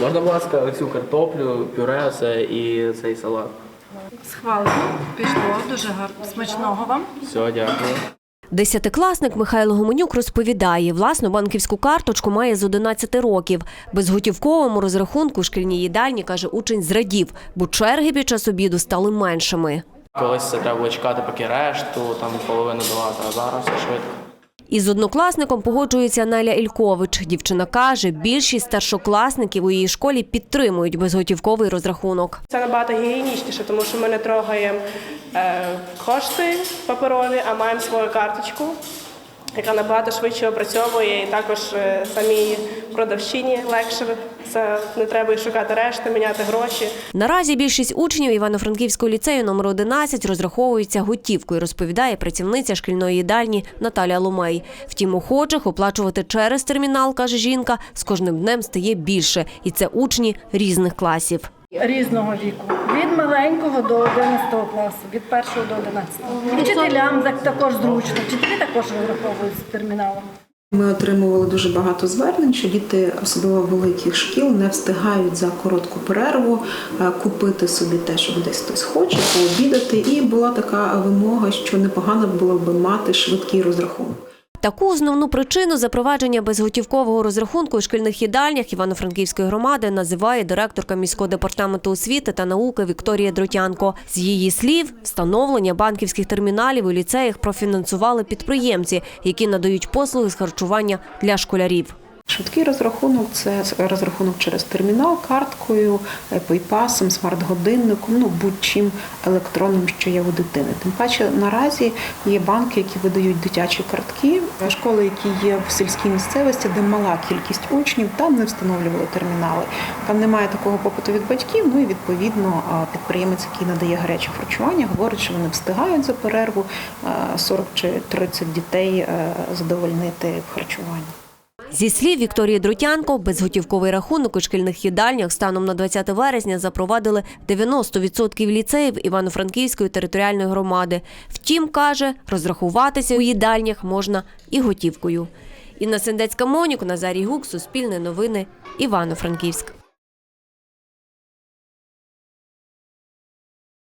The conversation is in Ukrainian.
Можна, будь ласка, оцю картоплю, пюре це і цей салат. Схвалено, пішло, дуже гарно. Смачного вам. Все, дякую. Десятикласник Михайло Гуменюк розповідає, власну банківську карточку має з 11 років. Безготівковому розрахунку в шкільній їдальні, каже, учень зрадів, бо черги під час обіду стали меншими. Колись це треба було чекати, поки решту, там половину давати, а зараз все швидко. Із однокласником погоджується Наля Ількович. Дівчина каже, більшість старшокласників у її школі підтримують безготівковий розрахунок. Це набагато гігієнічніше, тому що ми не трогаємо е, кошти паперові, а маємо свою карточку, яка набагато швидше опрацьовує, і також е, самій продавщині легше. Це не треба і шукати решти, міняти гроші. Наразі більшість учнів Івано-Франківського ліцею номер 11 розраховуються готівкою, розповідає працівниця шкільної їдальні Наталя Ломей. Втім, охочих оплачувати через термінал, каже жінка, з кожним днем стає більше, і це учні різних класів. Різного віку. Від маленького до 11 класу, від 1 до 11. Вчителям так- також зручно. Вчителі також розраховують з терміналом. Ми отримували дуже багато звернень, що діти, особливо великих шкіл, не встигають за коротку перерву е, купити собі те, що десь хтось хоче, пообідати. І була така вимога, що непогано було би мати швидкий розрахунок. Таку основну причину запровадження безготівкового розрахунку у шкільних їдальнях Івано-Франківської громади називає директорка міського департаменту освіти та науки Вікторія Дротянко. З її слів, встановлення банківських терміналів у ліцеях профінансували підприємці, які надають послуги з харчування для школярів. Швидкий розрахунок це розрахунок через термінал, карткою, е, пейпасом, смарт-годинником, ну будь-чим електронним, що є у дитини. Тим паче наразі є банки, які видають дитячі картки. Школи, які є в сільській місцевості, де мала кількість учнів, там не встановлювали термінали. Там немає такого попиту від батьків. Ну і відповідно підприємець, який надає гаряче харчування, говорить, що вони встигають за перерву е, 40 чи 30 дітей е, задовольнити в харчуванні. Зі слів Вікторії Друтянко, безготівковий рахунок у шкільних їдальнях станом на 20 вересня запровадили 90% ліцеїв Івано-Франківської територіальної громади. Втім, каже, розрахуватися у їдальнях можна і готівкою. Інна Сендецька Монік Назарій Гук, Суспільне новини, Івано-Франківськ.